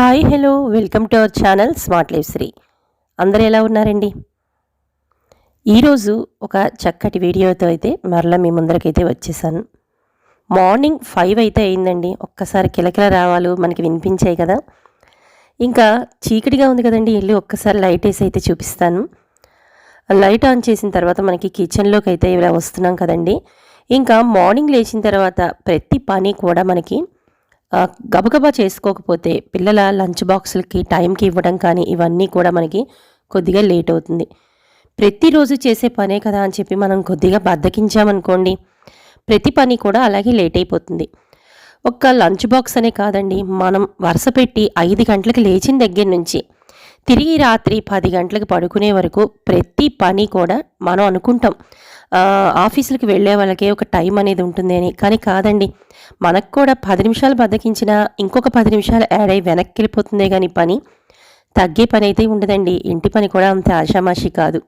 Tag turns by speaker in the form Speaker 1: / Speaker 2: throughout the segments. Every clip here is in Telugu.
Speaker 1: Hi hello. Welcome to our channel smart life Shri. అందరూ ఎలా ఉన్నారండి? ఈరోజు ఒక చక్కటి వీడియోతో అయితే మరలా మీ ముందరకైతే వచ్చేసాను. మార్నింగ్ ఫైవ్ అయితే అయిందండి. ఒక్కసారి కిలకిల రావాలు మనకి వినిపించాయి కదా. ఇంకా చీకటిగా ఉంది కదండి. వెళ్ళి ఒక్కసారి లైట్ వేసి అయితే చూపిస్తాను. లైట్ ఆన్ చేసిన తర్వాత మనకి కిచెన్లోకి అయితే ఇలా వస్తున్నాం కదండి. ఇంకా మార్నింగ్ లేచిన తర్వాత ప్రతి పని కూడా మనకి గబగబా చేసుకోకపోతే పిల్లల లంచ్ బాక్సులకి టైంకి ఇవ్వడం కానీ ఇవన్నీ కూడా మనకి కొద్దిగా లేట్ అవుతుంది. ప్రతిరోజు చేసే పనే కదా అని చెప్పి మనం కొద్దిగా బద్దకించామనుకోండి ప్రతి పని కూడా అలాగే లేట్ అయిపోతుంది. ఒక్క లంచ్ బాక్స్ అనే కాదండి మనం వరుస పెట్టి ఐదు గంటలకు లేచిన దగ్గర నుంచి తిరిగి రాత్రి పది గంటలకు పడుకునే వరకు ప్రతి పని కూడా మనం అనుకుంటాం. ఆఫీసులకు వెళ్ళే వాళ్ళకి ఒక టైం అనేది ఉంటుంది అని. కానీ కాదండి మనకు కూడా పది నిమిషాలు బద్దకించినా ఇంకొక పది నిమిషాలు యాడ్ అయ్యి వెనక్కి వెళ్ళిపోతుందే కానీ పని తగ్గే పని అయితే ఉండదండి. ఇంటి పని కూడా అంత ఆషామాషి కాదు.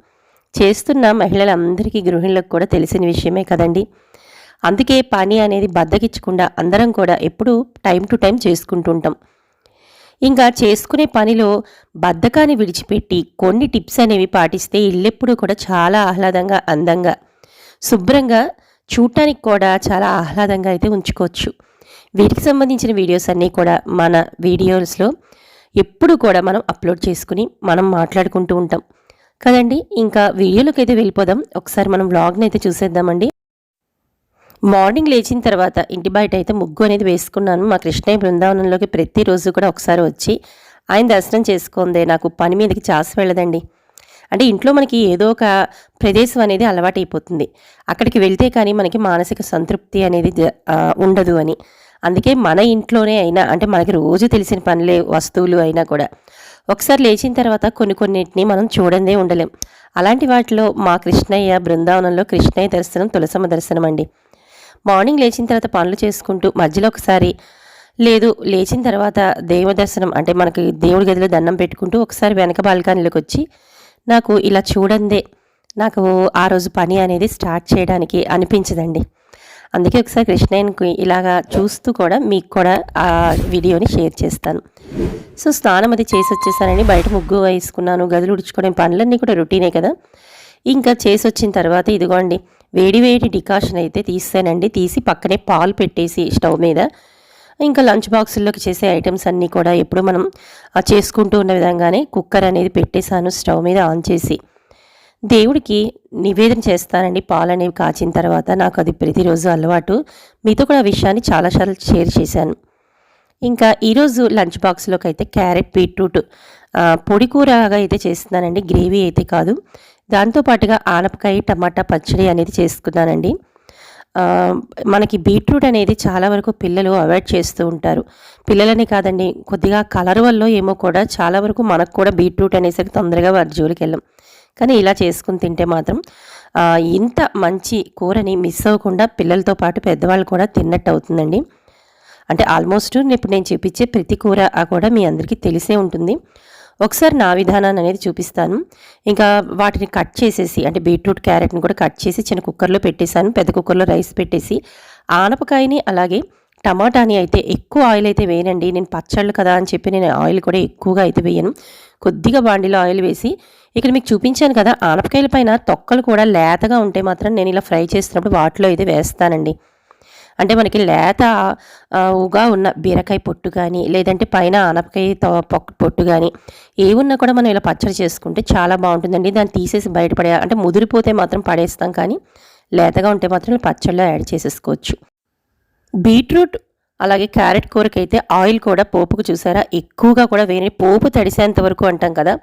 Speaker 1: చేస్తున్న మహిళలందరికీ గృహిణులకు కూడా తెలిసిన విషయమే కదండి. అందుకే పని అనేది బద్దకిచ్చకుండా అందరం కూడా ఎప్పుడూ టైం టు టైం చేసుకుంటుంటాం ఇంకా చేసుకునే పనిలో బద్ధకాన్ని విడిచిపెట్టి కొన్ని టిప్స్ అనేవి పాటిస్తే ఇల్లెప్పుడు కూడా చాలా ఆహ్లాదంగా అందంగా శుభ్రంగా చూడటానికి కూడా చాలా ఆహ్లాదంగా అయితే ఉంచుకోవచ్చు. వీటికి సంబంధించిన వీడియోస్ అన్నీ కూడా మన వీడియోస్లో ఎప్పుడు కూడా మనం అప్లోడ్ చేసుకుని మనం మాట్లాడుకుంటూ ఉంటాం. కదండి ఇంకా వీడియోలోకి అయితే వెళ్ళిపోదాం. ఒకసారి మనం వ్లాగ్ని అయితే చూసేద్దామండి. మార్నింగ్ లేచిన తర్వాత ఇంటి బయట అయితే ముగ్గు అనేది వేసుకున్నాను. మా కృష్ణయ్య బృందావనంలోకి ప్రతిరోజు కూడా ఒకసారి వచ్చి ఆయన దర్శనం చేసుకుందే. నాకు పని మీదకి చాసి వెళ్ళదండి. అంటే ఇంట్లో మనకి ఏదో ఒక ప్రదేశం అనేది అలవాటైపోతుంది. అక్కడికి వెళ్తే కానీ మనకి మానసిక సంతృప్తి అనేది ఉండదు అని. అందుకే మన ఇంట్లోనే అయినా అంటే మనకి రోజు తెలిసిన పనులే వస్తువులు అయినా కూడా ఒకసారి లేచిన తర్వాత కొన్ని కొన్నిటిని మనం చూడందే ఉండలేం. అలాంటి వాటిలో మా కృష్ణయ్య బృందావనంలో కృష్ణయ్య దర్శనం తులసమ్మ దర్శనం అండి. మార్నింగ్ లేచిన తర్వాత పనులు చేసుకుంటూ మధ్యలో ఒకసారి లేదు లేచిన తర్వాత దేవ దర్శనం అంటే మనకి దేవుడి గదిలో దండం పెట్టుకుంటూ ఒకసారి వెనక బాల్కనీలోకి వచ్చి నాకు ఇలా చూడందే నాకు ఆ రోజు పని అనేది స్టార్ట్ చేయడానికి అనిపించదండి. అందుకే ఒకసారి కృష్ణయ్యకి ఇలాగా చూస్తూ కూడా మీకు కూడా ఆ వీడియోని షేర్ చేస్తాను. సో స్నానం అది చేసి వచ్చేసానని బయట ముగ్గు వేసుకున్నాను గదులు ఉడుచుకోవడం పనులన్నీ కూడా రొటీనే కదా. ఇంకా చేసి వచ్చిన తర్వాత ఇదిగోండి వేడి వేడి డికాషన్ అయితే తీస్తానండి తీసి పక్కనే పాలు పెట్టేసి స్టవ్ మీద. ఇంకా లంచ్ బాక్సుల్లోకి చేసే ఐటమ్స్ అన్నీ కూడా ఎప్పుడు మనం చేసుకుంటూ ఉన్న విధంగానే కుక్కర్ అనేది పెట్టేశాను స్టవ్ మీద ఆన్ చేసి. దేవుడికి నివేదన చేస్తానండి పాలు అనేవి కాచిన తర్వాత నాకు అది ప్రతిరోజు అలవాటు. మీతో కూడా విషయాన్ని చాలాసార్లు షేర్ చేశాను. ఇంకా ఈరోజు లంచ్ బాక్స్లోకి అయితే క్యారెట్ బీట్రూట్ పొడి కూరగా అయితే చేస్తున్నానండి గ్రేవీ అయితే కాదు. దాంతోపాటుగా ఆనపకాయ టమాటా పచ్చడి అనేది చేసుకున్నానండి. మనకి బీట్రూట్ అనేది చాలా వరకు పిల్లలు అవాయిడ్ చేస్తూ ఉంటారు. పిల్లలని కాదండి కొద్దిగా కలర్ వల్ల ఏమో కూడా చాలా వరకు మనకు కూడా బీట్రూట్ అనేసరికి తొందరగా వారి జోలికి వెళ్ళాం. కానీ ఇలా చేసుకుని తింటే మాత్రం ఇంత మంచి కూరని మిస్ అవ్వకుండా పిల్లలతో పాటు పెద్దవాళ్ళు కూడా తిన్నట్టు అవుతుందండి. అంటే ఆల్మోస్ట్ ఇప్పుడు నేను చూపించే ప్రతి కూర ఆ కూడా మీ అందరికీ తెలిసే ఉంటుంది. ఒకసారి నా విధానాన్ని అనేది చూపిస్తాను. ఇంకా వాటిని కట్ చేసేసి అంటే బీట్రూట్ క్యారెట్ని కూడా కట్ చేసి చిన్న కుక్కర్లో పెట్టేశాను. పెద్ద కుక్కర్లో రైస్ పెట్టేసి ఆనపకాయని అలాగే టమాటాని అయితే ఎక్కువ ఆయిల్ అయితే వేయనండి. నేను పచ్చళ్ళు కదా అని చెప్పి నేను ఆయిల్ కూడా ఎక్కువగా అయితే వేయను. కొద్దిగా బాండిలో ఆయిల్ వేసి ఇక్కడ మీకు చూపించాను కదా ఆనపకాయల పైన తొక్కలు కూడా లేతగా ఉంటే మాత్రం నేను ఇలా ఫ్రై చేస్తున్నప్పుడు వాటిలో అయితే వేస్తానండి. అంటే మనకి లేత ఊగా ఉగా ఉన్న బీరకాయ పొట్టు కానీ లేదంటే పైన ఆనపకాయ తో- పొట్టు కానీ ఏమున్నా ఉన్నా కూడా మనం ఇలా పచ్చడి చేసుకుంటే చాలా బాగుంటుందండి. దాన్ని తీసేసి బయటపడే అంటే ముదిరిపోతే మాత్రం పడేస్తాం కానీ లేతగా ఉంటే మాత్రం పచ్చడిలో యాడ్ చేసేసుకోవచ్చు. బీట్రూట్ అలాగే క్యారెట్ కూరకైతే ఆయిల్ కూడా పోపుకు చూసారా? ఎక్కువగా కూడా వేరే పోపు తడిసేంత వరకు అంటాం కదా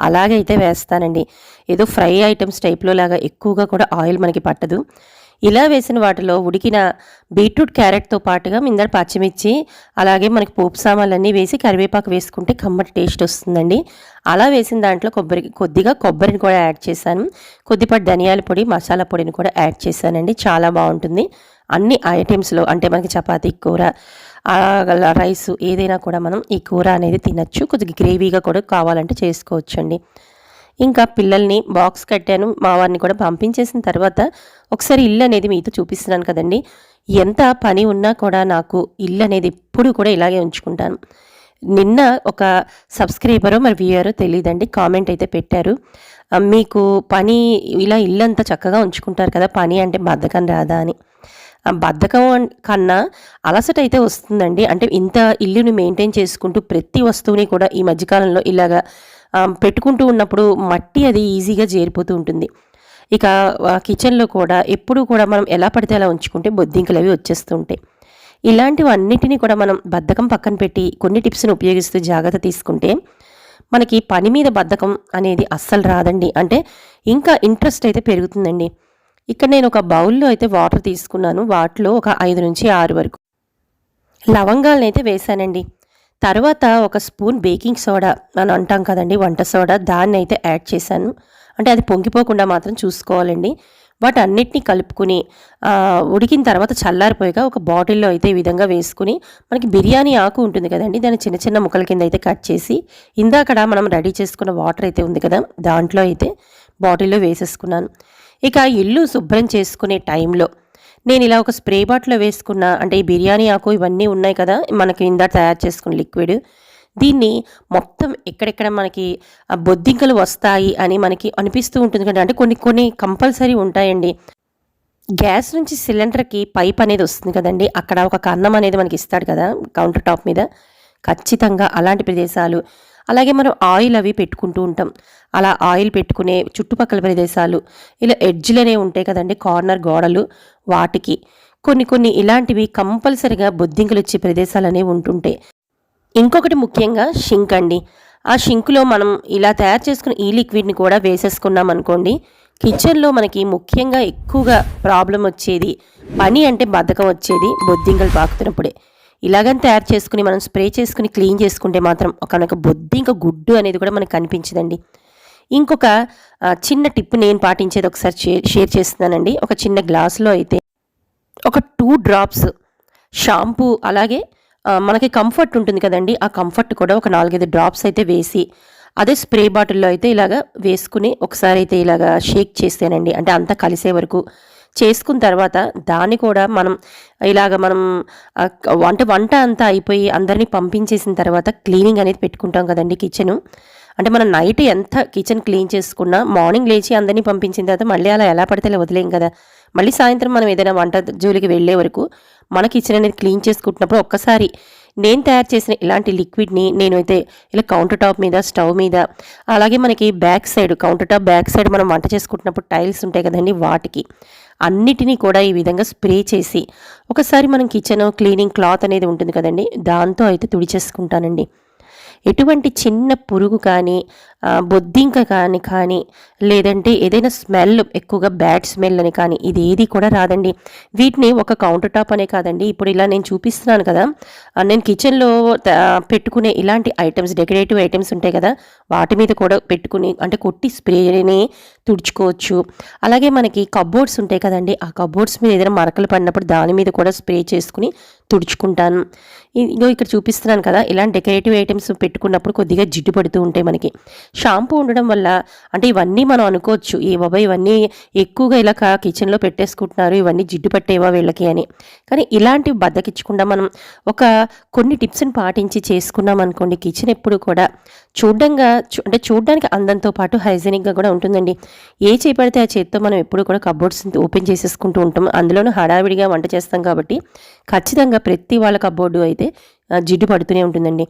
Speaker 1: అలాగే అయితే వేస్తానండి. ఏదో ఫ్రై ఐటమ్స్ టైప్లో లాగా ఎక్కువగా కూడా ఆయిల్ మనకి పట్టదు. ఇలా వేసిన వాటిలో ఉడికిన బీట్రూట్ క్యారెట్తో పాటుగా మిందర పచ్చిమిర్చి అలాగే మనకి పోపు సామాన్లన్నీ వేసి కరివేపాకు వేసుకుంటే కమ్మటి టేస్ట్ వస్తుందండి. అలా వేసిన దాంట్లో కొబ్బరి కొద్దిగా కొబ్బరిని కూడా యాడ్ చేశాను. కొద్దిపాటి ధనియాల పొడి మసాలా పొడిని కూడా యాడ్ చేశానండి. చాలా బాగుంటుంది. అన్ని ఐటమ్స్లో అంటే మనకి చపాతీ కూర ఆ, రైస్ ఏదైనా కూడా మనం ఈ కూర అనేది తినచ్చు. కొద్దిగా గ్రేవీగా కూడా కావాలంటే చేసుకోవచ్చండి. ఇంకా పిల్లల్ని బాక్స్ కట్టాను మా వారిని కూడా పంపించేసిన తర్వాత ఒకసారి ఇల్లు అనేది మీతో చూపిస్తున్నాను కదండి. ఎంత పని ఉన్నా కూడా నాకు ఇల్లు అనేది ఎప్పుడు కూడా ఇలాగే ఉంచుకుంటాను. నిన్న ఒక సబ్స్క్రైబరో మరి వ్యూయరో తెలియదండి కామెంట్ అయితే పెట్టారు. మీకు పని ఇలా ఇల్లంతా చక్కగా ఉంచుకుంటారు కదా పని అంటే బద్ధకం రాదా అని. బద్ధకం కన్నా అలసట అయితే వస్తుందండి. అంటే ఇంత ఇల్లుని మెయింటైన్ చేసుకుంటూ ప్రతి వస్తువుని కూడా ఈ మధ్యకాలంలో ఇలాగా పెట్టుకుంటూ ఉన్నప్పుడు మట్టి అది ఈజీగా చేరిపోతూ ఉంటుంది. ఇక కిచెన్లో కూడా ఎప్పుడూ కూడా మనం ఎలా పడితే అలా ఉంచుకుంటే బొద్దింకలు అవి వచ్చేస్తుంటాయి ఇలాంటివన్నిటినీ కూడా మనం బద్ధకం పక్కన పెట్టి కొన్ని టిప్స్ని ఉపయోగిస్తూ జాగ్రత్త తీసుకుంటే మనకి పని మీద బద్ధకం అనేది అస్సలు రాదండి. అంటే ఇంకా ఇంట్రెస్ట్ అయితే పెరుగుతుందండి. ఇక్కడ నేను ఒక బౌల్లో అయితే వాటర్ తీసుకున్నాను. వాటిలో ఒక ఐదు నుంచి ఆరు వరకు. లవంగాలను అయితే వేసానండి. తర్వాత ఒక స్పూన్ బేకింగ్ సోడా అని అంటాం కదండి వంట సోడా. దాన్ని అయితే యాడ్ చేశాను. అంటే అది పొంగిపోకుండా మాత్రం చూసుకోవాలండి. వాటన్నిటిని కలుపుకుని ఉడికిన తర్వాత చల్లారిపోయాక ఒక బాటిల్లో అయితే ఈ విధంగా వేసుకుని మనకి బిర్యానీ ఆకు ఉంటుంది కదండి దాన్ని చిన్న చిన్న ముక్కల కింద అయితే కట్ చేసి ఇందాకడ మనం రెడీ చేసుకున్న వాటర్ అయితే ఉంది కదా దాంట్లో అయితే బాటిల్లో వేసేసుకున్నాను. ఇక ఇల్లు శుభ్రం చేసుకునే టైంలో నేను ఇలా ఒక స్ప్రే బాటిల్లో వేసుకున్న అంటే ఈ బిర్యానీ ఆకు ఇవన్నీ ఉన్నాయి కదా మనకి ఇందా తయారు చేసుకున్న లిక్విడ్. దీన్ని మొత్తం ఎక్కడెక్కడ మనకి బొద్దింకలు వస్తాయి అని మనకి అనిపిస్తూ ఉంటుంది కదా అంటే కొన్ని కొన్ని కంపల్సరీ ఉంటాయండి. గ్యాస్ నుంచి సిలిండర్కి పైప్ అనేది వస్తుంది కదండి అక్కడ ఒక కన్నం అనేది మనకి ఇస్తాడు కదా కౌంటర్ టాప్ మీద. ఖచ్చితంగా అలాంటి ప్రదేశాలు అలాగే మనం ఆయిల్ అవి పెట్టుకుంటూ ఉంటాం. అలా ఆయిల్ పెట్టుకునే చుట్టుపక్కల ప్రదేశాలు ఇలా ఎడ్జ్లనే ఉంటాయి కదండి కార్నర్ గోడలు వాటికి. కొన్ని కొన్ని ఇలాంటివి కంపల్సరిగా బొద్దింకలు వచ్చే ప్రదేశాలు అనేవి ఉంటుంటాయి. ఇంకొకటి ముఖ్యంగా షింక్ అండి. ఆ షింకులో మనం ఇలా తయారు చేసుకున్న ఈ లిక్విడ్ని కూడా వేసేసుకున్నాం అనుకోండి కిచెన్లో మనకి ముఖ్యంగా ఎక్కువగా ప్రాబ్లం వచ్చేది పని అంటే బద్ధకం వచ్చేది బొద్దింకలు పాకుతున్నప్పుడే. ఇలాగని తయారు చేసుకుని మనం స్ప్రే చేసుకుని క్లీన్ చేసుకుంటే మాత్రం కనుక బొద్ది ఇంకా గుడ్డు అనేది కూడా మనకు కనిపించదండి. ఇంకొక చిన్న టిప్ నేను పాటించేది ఒకసారి షేర్ షేర్ చేస్తున్నానండి. ఒక చిన్న గ్లాసులో అయితే ఒక టూ డ్రాప్స్ షాంపూ అలాగే మనకి కంఫర్ట్ ఉంటుంది కదండి. ఆ కంఫర్ట్ కూడా ఒక నాలుగైదు డ్రాప్స్ అయితే వేసి అదే స్ప్రే బాటిల్లో అయితే ఇలాగా వేసుకుని ఒకసారి అయితే ఇలాగ షేక్ చేసానండి అంటే అంతా కలిసే వరకు చేసుకున్న తర్వాత దాన్ని కూడా మనం ఇలాగ మనం వంట వంట అంతా అయిపోయి అందరినీ పంపించేసిన తర్వాత క్లీనింగ్ అనేది పెట్టుకుంటాం కదండి కిచెను. అంటే మనం నైట్ ఎంత కిచెన్ క్లీన్ చేసుకున్నా మార్నింగ్ లేచి అందరినీ పంపించిన తర్వాత మళ్ళీ అలా ఎలా పడితే అలా వదిలేం కదా. మళ్ళీ సాయంత్రం మనం ఏదైనా వంట జోలికి వెళ్ళే వరకు మన కిచెన్ అనేది క్లీన్ చేసుకుంటున్నప్పుడు ఒక్కసారి నేను తయారు చేసిన ఇలాంటి లిక్విడ్ని నేనైతే ఇలా కౌంటర్ టాప్ మీద స్టవ్ మీద అలాగే మనకి back side counter top back side మనం వంట చేసుకుంటున్నప్పుడు టైల్స్ ఉంటాయి కదండి వాటికి. అన్నిటినీ కూడా ఈ విధంగా స్ప్రే చేసి ఒకసారి మనం కిచెన్ క్లీనింగ్ క్లాత్ అనేది ఉంటుంది కదండి దాంతో అయితే తుడిచేసుకుంటానండి. ఎటువంటి చిన్న పురుగు కానీ బొద్దింక కానీ కానీ లేదంటే ఏదైనా స్మెల్ ఎక్కువగా బ్యాడ్ స్మెల్ అని కానీ ఇది ఏది కూడా రాదండి. వీటిని ఒక కౌంటర్ టాప్ అనే కాదండి. ఇప్పుడు ఇలా నేను చూపిస్తున్నాను కదా. నేను కిచెన్లో పెట్టుకునే ఇలాంటి ఐటమ్స్ డెకరేటివ్ ఐటమ్స్ ఉంటాయి కదా. వాటి మీద కూడా పెట్టుకుని అంటే కొట్టి స్ప్రేని తుడుచుకోవచ్చు. అలాగే మనకి కబోర్డ్స్ ఉంటాయి కదండి. ఆ కబోర్డ్స్ మీద ఏదైనా మరకలు పడినప్పుడు దాని మీద కూడా స్ప్రే చేసుకుని తుడుచుకుంటాను. ఇదిగో ఇక్కడ చూపిస్తున్నాను కదా. ఇలాంటి డెకరేటివ్ ఐటమ్స్ పెట్టుకున్నప్పుడు కొద్దిగా జిడ్డు పడుతూ ఉంటాయి మనకి. షాంపూ ఉండడం వల్ల అంటే ఇవన్నీ మనం అనుకోవచ్చు. ఏ బాబా ఇవన్నీ ఎక్కువగా ఇలా కిచెన్లో పెట్టేసుకుంటున్నారు. ఇవన్నీ జిడ్డు పట్టేవా వీళ్ళకి అని. కానీ ఇలాంటివి బద్దకిచ్చకుండా మనం ఒక కొన్ని టిప్స్ని పాటించి చేసుకున్నాం అనుకోండి కిచెన్ ఎప్పుడు కూడా చూడంగా చూ- అంటే చూడడానికి అందంతో పాటు హైజీనిక్గా కూడా ఉంటుందండి. ఏ చేపడితే ఆ చేతితో మనం ఎప్పుడు కూడా కబోర్డ్స్ ఓపెన్ చేసేసుకుంటూ ఉంటాం. అందులోనూ హడావిడిగా వంట చేస్తాం కాబట్టి ఖచ్చితంగా ప్రతి వాళ్ళ కబోర్డు అయితే జిడ్డు పడుతూనే ఉంటుందండి.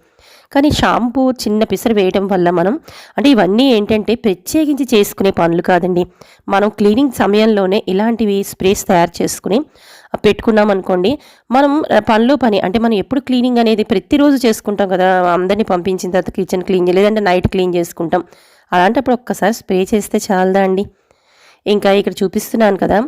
Speaker 1: కానీ షాంపూ చిన్న పిసరు వేయడం వల్ల మనం అంటే ఇవన్నీ ఏంటంటే ప్రత్యేకించి చేసుకునే పనులు కాదండి. మనం క్లీనింగ్ సమయంలోనే ఇలాంటివి స్ప్రేస్ తయారు చేసుకుని పెట్టుకున్నాం అనుకోండి మనం ఆ, పనిలో పని అంటే మనం ఎప్పుడు క్లీనింగ్ అనేది ప్రతిరోజు చేసుకుంటాం కదా అందరినీ పంపించిన తర్వాత కిచెన్ క్లీన్ లేదంటే నైట్ క్లీన్ చేసుకుంటాం. అలాంటప్పుడు ఒక్కసారి స్ప్రే చేస్తే చాలదా అండి? ఇంకా ఇక్కడ చూపిస్తున్నాను కదా.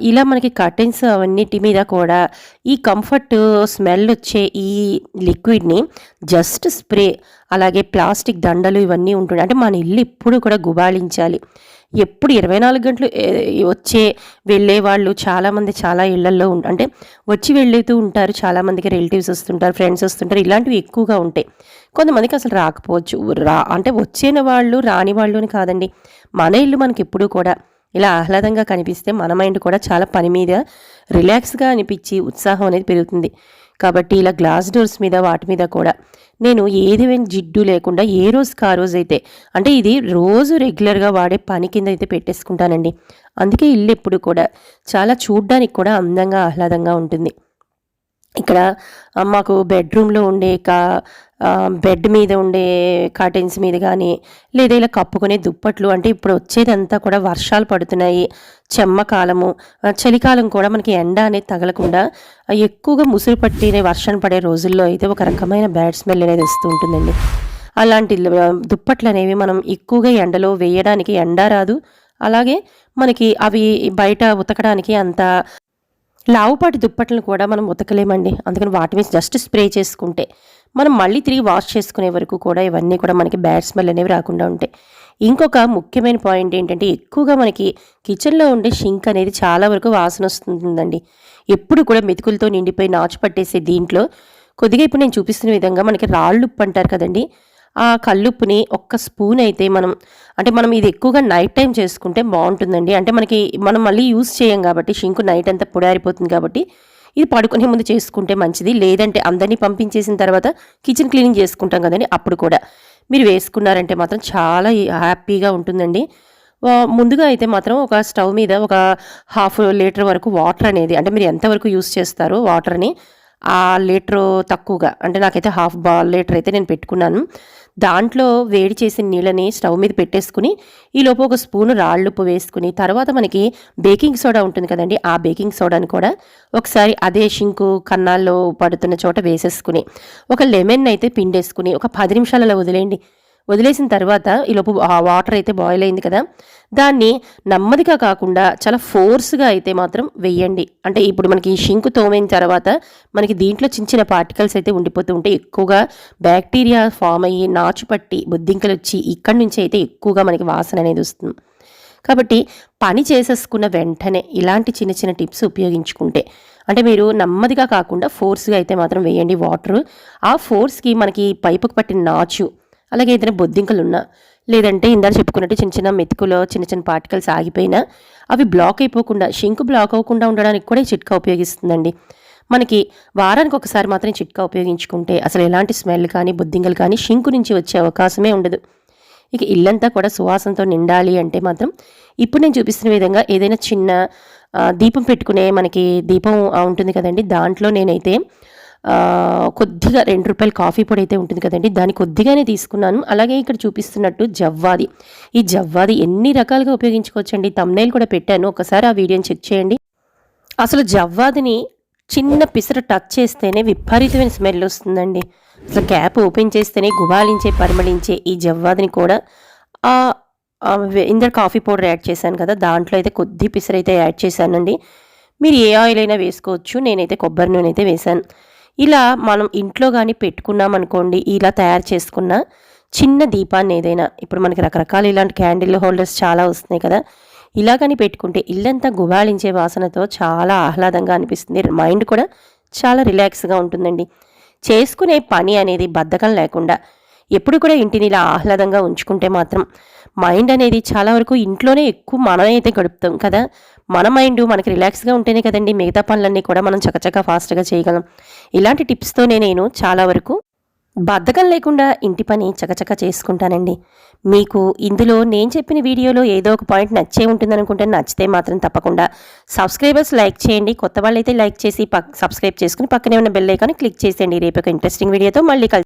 Speaker 1: ఇలా మనకి కర్టెన్స్ అవన్నిటి మీద కూడా ఈ కంఫర్ట్ స్మెల్ వచ్చే ఈ లిక్విడ్ని జస్ట్ స్ప్రే అలాగే ప్లాస్టిక్ దండలు ఇవన్నీ ఉంటుండే. అంటే మన ఇల్లు ఇప్పుడు కూడా గుబాళించాలి. ఎప్పుడు ఇరవై నాలుగు గంటలు వచ్చే వెళ్ళే వాళ్ళు చాలామంది చాలా ఇళ్ళల్లో అంటే వచ్చి వెళ్తూ ఉంటారు. చాలామందికి రిలేటివ్స్ వస్తుంటారు ఫ్రెండ్స్ వస్తుంటారు. ఇలాంటివి ఎక్కువగా ఉంటాయి. కొంతమందికి అసలు రాకపోవచ్చు. రా అంటే వచ్చిన వాళ్ళు రాని వాళ్ళు అని కాదండి. మన ఇల్లు మనకి ఎప్పుడూ కూడా ఇలా ఆహ్లాదంగా కనిపిస్తే మన మైండ్ కూడా చాలా పని మీద రిలాక్స్గా అనిపించి ఉత్సాహం అనేది పెరుగుతుంది. కాబట్టి ఇలా గ్లాస్ డోర్స్ మీద వాటి మీద కూడా నేను ఏది జిడ్డు లేకుండా ఏ రోజుకి ఆ రోజు అయితే అంటే ఇది రోజు రెగ్యులర్గా వాడే పని కింద అయితే పెట్టేసుకుంటానండి. అందుకే ఇల్లు ఎప్పుడు కూడా చాలా చూడ్డానికి కూడా అందంగా ఆహ్లాదంగా ఉంటుంది. ఇక్కడ మాకు బెడ్రూమ్లో ఉండే కా బెడ్ మీద ఉండే కర్టెన్స్ మీద కానీ లేదా ఇలా కప్పుకునే దుప్పట్లు అంటే ఇప్పుడు వచ్చేదంతా కూడా వర్షాలు పడుతున్నాయి చెమ్మకాలము చలికాలం కూడా మనకి ఎండ అనేది తగలకుండా ఎక్కువగా ముసురు పట్టిన వర్షం పడే రోజుల్లో అయితే ఒక రకమైన బ్యాడ్ స్మెల్ అనేది వస్తూ ఉంటుందండి. అలాంటి దుప్పట్లు అనేవి మనం ఎక్కువగా ఎండలో వేయడానికి ఎండ రాదు అలాగే మనకి అవి బయట ఉతకడానికి అంత లావుపాటి దుప్పట్లను కూడా మనం ఉతకలేమండి. అందుకని వాటి మీద జస్ట్ స్ప్రే చేసుకుంటే మనం మళ్ళీ తిరిగి వాష్ చేసుకునే వరకు కూడా ఇవన్నీ కూడా మనకి బ్యాడ్ స్మెల్ అనేవి రాకుండా ఉంటాయి. ఇంకొక ముఖ్యమైన పాయింట్ ఏంటంటే ఎక్కువగా మనకి కిచెన్లో ఉండే షింక్ అనేది చాలా వరకు వాసన వస్తుందండి. ఎప్పుడు కూడా మెతుకులతో నిండిపోయి నాచు పట్టేసే దీంట్లో కొద్దిగా ఇప్పుడు నేను చూపిస్తున్న విధంగా మనకి రాళ్ళు ఉప్పు అంటారు కదండి ఆ కల్లుప్పుని ఒక్క స్పూన్ అయితే మనం అంటే మనం ఇది ఎక్కువగా నైట్ టైం చేసుకుంటే బాగుంటుందండి. అంటే మనకి మనం మళ్ళీ యూస్ చేయం కాబట్టి షింకు నైట్ అంతా పొడారిపోతుంది కాబట్టి ఇది పడుకునే ముందు చేసుకుంటే మంచిది. లేదంటే అందరినీ పంపించేసిన తర్వాత కిచెన్ క్లీనింగ్ చేసుకుంటాం కదండి అప్పుడు కూడా. మీరు వేసుకున్నారంటే మాత్రం చాలా హ్యాపీగా ఉంటుందండి. ముందుగా అయితే మాత్రం ఒక స్టవ్ మీద ఒక హాఫ్ లీటర్ వరకు వాటర్ అనేది అంటే మీరు ఎంతవరకు యూస్ చేస్తారో వాటర్ని ఆ లీటర్ తక్కువగా అంటే నాకైతే హాఫ్ బా లీటర్ అయితే నేను పెట్టుకున్నాను. దాంట్లో వేడి చేసిన నీళ్ళని స్టవ్ మీద పెట్టేసుకుని ఈ లోపు ఒక స్పూను రాళ్ళుప్పు వేసుకుని తర్వాత మనకి బేకింగ్ సోడా ఉంటుంది కదండి ఆ బేకింగ్ సోడాని కూడా ఒకసారి అదే షింకు కన్నాల్లో పడుతున్న చోట వేసేసుకుని ఒక లెమన్ అయితే పిండేసుకుని ఒక పది నిమిషాలలో వదిలేయండి. వదిలేసిన తర్వాత ఈ లోపు ఆ వాటర్ అయితే బాయిల్ అయింది కదా. దాన్ని నెమ్మదిగా కాకుండా చాలా ఫోర్స్గా అయితే మాత్రం వెయ్యండి అంటే ఇప్పుడు మనకి ఈ షింకు తోమైన తర్వాత మనకి దీంట్లో చిన్న చిన్న పార్టికల్స్ అయితే ఉండిపోతూ ఉంటాయి ఎక్కువగా బ్యాక్టీరియా ఫామ్ అయ్యి నాచు పట్టి బొద్దింకలు వచ్చి ఇక్కడి నుంచి అయితే ఎక్కువగా మనకి వాసన అనేది వస్తుంది. కాబట్టి పని చేసేసుకున్న వెంటనే ఇలాంటి చిన్న చిన్న టిప్స్ ఉపయోగించుకుంటే అంటే మీరు నెమ్మదిగా కాకుండా ఫోర్స్గా అయితే మాత్రం వేయండి వాటర్ ఆ ఫోర్స్కి మనకి పైపుకు పట్టిన నాచు అలాగే ఏదైనా బొద్దింకలు ఉన్నా లేదంటే ఇందాక చెప్పుకున్నట్టు చిన్న చిన్న మెతుకులో చిన్న చిన్న పార్టికల్స్ ఆగిపోయినా అవి బ్లాక్ అయిపోకుండా షింక్ బ్లాక్ అవ్వకుండా ఉండడానికి కూడా ఈ చిట్కా ఉపయోగిస్తుందండి. మనకి వారానికి ఒకసారి మాత్రం చిట్కా ఉపయోగించుకుంటే అసలు ఎలాంటి స్మెల్ కానీ బొద్దింకలు కానీ షింకు నుంచి వచ్చే అవకాశమే ఉండదు. ఇక ఇల్లంతా కూడా సువాసనతో నిండాలి అంటే మాత్రం ఇప్పుడు నేను చూపిస్తున్న విధంగా ఏదైనా చిన్న దీపం పెట్టుకునే మనకి దీపం ఉంటుంది కదండి. దాంట్లో నేనైతే కొద్దిగా రెండు రూపాయల కాఫీ పొడి అయితే ఉంటుంది కదండి. దాన్ని కొద్దిగానే తీసుకున్నాను. అలాగే ఇక్కడ చూపిస్తున్నట్టు జవ్వాది. ఈ జవ్వాది ఎన్ని రకాలుగా ఉపయోగించుకోవచ్చండి? తమ్నైల్ కూడా పెట్టాను. ఒకసారి ఆ వీడియోని చెక్ చేయండి. అసలు జవ్వాదిని చిన్న పిసర టచ్ చేస్తేనే విపరీతమైన స్మెల్ వస్తుందండి. అసలు క్యాప్ ఓపెన్ చేస్తేనే గుబాలించే పరిమళించే ఈ జవ్వాదిని కూడా ఆ, ఇందర కాఫీ పౌడర్ యాడ్ చేశాను కదా. దాంట్లో అయితే కొద్ది పిసర అయితే యాడ్ చేశానండి. మీరు ఏ ఆయిల్ అయినా వేసుకోవచ్చు. నేనైతే కొబ్బరి నూనె అయితే వేశాను. ఇలా మనం ఇంట్లో కానీ పెట్టుకున్నాం అనుకోండి ఇలా తయారు చేసుకున్న చిన్న దీపాన్ని ఏదైనా ఇప్పుడు మనకి రకరకాల ఇలాంటి క్యాండిల్ హోల్డర్స్ చాలా వస్తున్నాయి కదా ఇలా కానీ పెట్టుకుంటే ఇల్లంతా గుబాళించే వాసనతో చాలా ఆహ్లాదంగా అనిపిస్తుంది. మైండ్ కూడా చాలా రిలాక్స్గా ఉంటుందండి. చేసుకునే పని అనేది బద్ధకం లేకుండా ఎప్పుడు కూడా ఇంటిని ఇలా ఆహ్లాదంగా ఉంచుకుంటే మాత్రం మైండ్ అనేది చాలా వరకు ఇంట్లోనే ఎక్కువ మనమే అయితే గడుపుతాం కదా. మన మైండ్ మనకి రిలాక్స్గా ఉంటేనే కదండి మిగతా పనులన్నీ కూడా మనం చకచకా ఫాస్ట్గా చేయగలం. ఇలాంటి టిప్స్తోనే నేను చాలా వరకు బద్ధకం లేకుండా ఇంటి పని చకచక చేసుకుంటానండి. మీకు ఇందులో నేను చెప్పిన వీడియోలో ఏదో ఒక పాయింట్ నచ్చే ఉంటుందనుకుంటే నచ్చితే మాత్రం తప్పకుండా సబ్స్క్రైబర్స్ లైక్ చేయండి. కొత్త వాళ్ళైతే లైక్ చేసి సబ్స్క్రైబ్ చేసుకుని పక్కనే ఉన్న బెల్ ఐకాన్ క్లిక్ చేసేయండి. రేపు ఒక ఇంట్రెస్టింగ్ వీడియోతో మళ్ళీ కలిసి